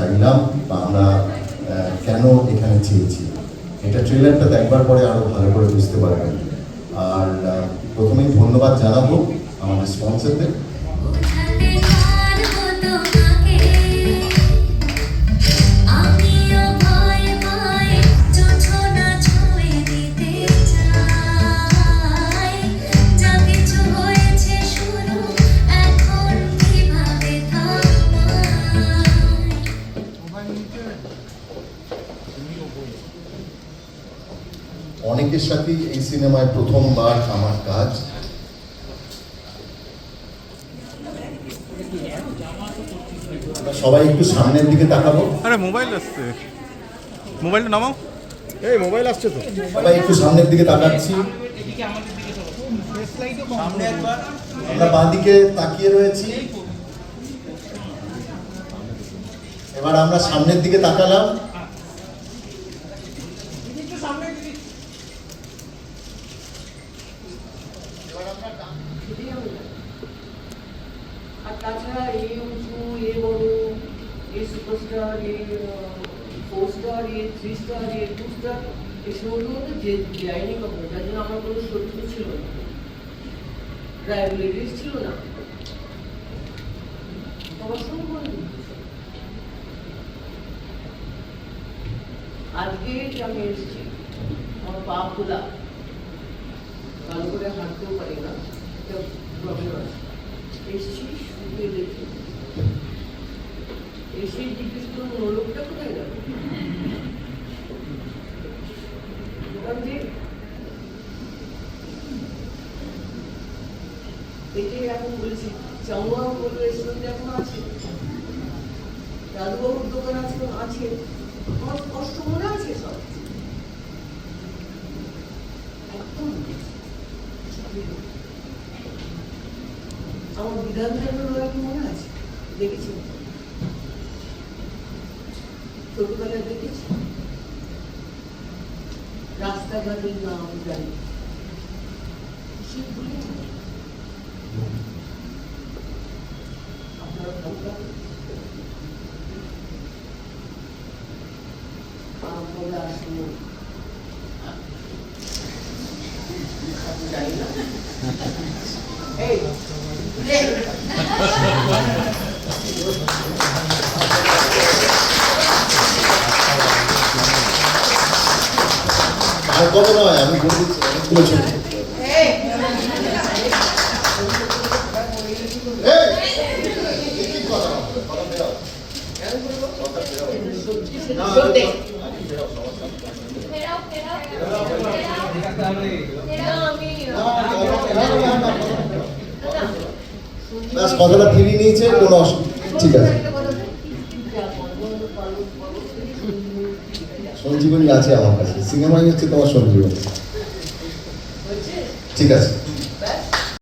চাইলাম বা আমরা কেন এখানে চেয়েছি। এটা ট্রেলারটা দেখবার পরে আরও ভালো করে বুঝতে পারবেন। আর প্রথমেই ধন্যবাদ জানাব আমাদের স্পন্সরদের। অনেকের সাথেই এই সিনেমায় প্রথমবার আমার কাজ। সবাই একটু সামনের দিকে তাকাবো। আরে মোবাইল আসছে। মোবাইলটা নামাও। এই মোবাইল আসছে তো। সবাই একটু সামনের দিকে তাকাচ্ছি। আমরা বাঁদিকে তাকিয়ে রয়েছি। এবার আমরা সামনের দিকে তাকালাম। আর তাছাড়া এই উঁচু, এ বড়, এ সুপারস্টার এ ফোর স্টার এ থ্রি স্টার এ টু স্টার শোগুলোর মধ্যে যে যায়নি কখনো, যার জন্য আমার কোনো শত্রু ছিল না। রাইভেলিটিস ছিল না। আজকে আমি এসেছি, আমার পা খোলা। ভালো করে হাঁটতেও পারি না। প্রবলেম আছে। এসছি শুকিয়ে দেখি এসে জিজ্ঞেস করুন ও কোথায় গেল বললাম যে এই যে এখন বলেছি চাউয়া বলে রেস্টুরেন্ট এখন আছে দাদুবাবুর দোকান আছে আছে আমার কষ্ট আছে সব একদম আমার বিধান কেন্দ্র কি মনে আছে? দেখেছি? ছোটবেলায় দেখেছি? রাস্তাঘাটের নাম জানি। সেগুলি ভালো লাগে আমরা আসব জানি না। এই এই আর কত নয় আমি বলে দিচ্ছি অনেকগুলো ছবি এই! এ কি কথা? কথা বেরাও। কথা বেরাও। না, সত্যি ফেরাও ফেরাও না আমি না, না, না, না, না। ব্যাস, কথাটা ফিরিয়ে নিয়েছে, কোনো অসুবিধা ঠিক আছে। সঞ্জীবনী আছে আমার কাছে। সিনেমাই হচ্ছে তোমার সঞ্জীবনী। ঠিক আছে।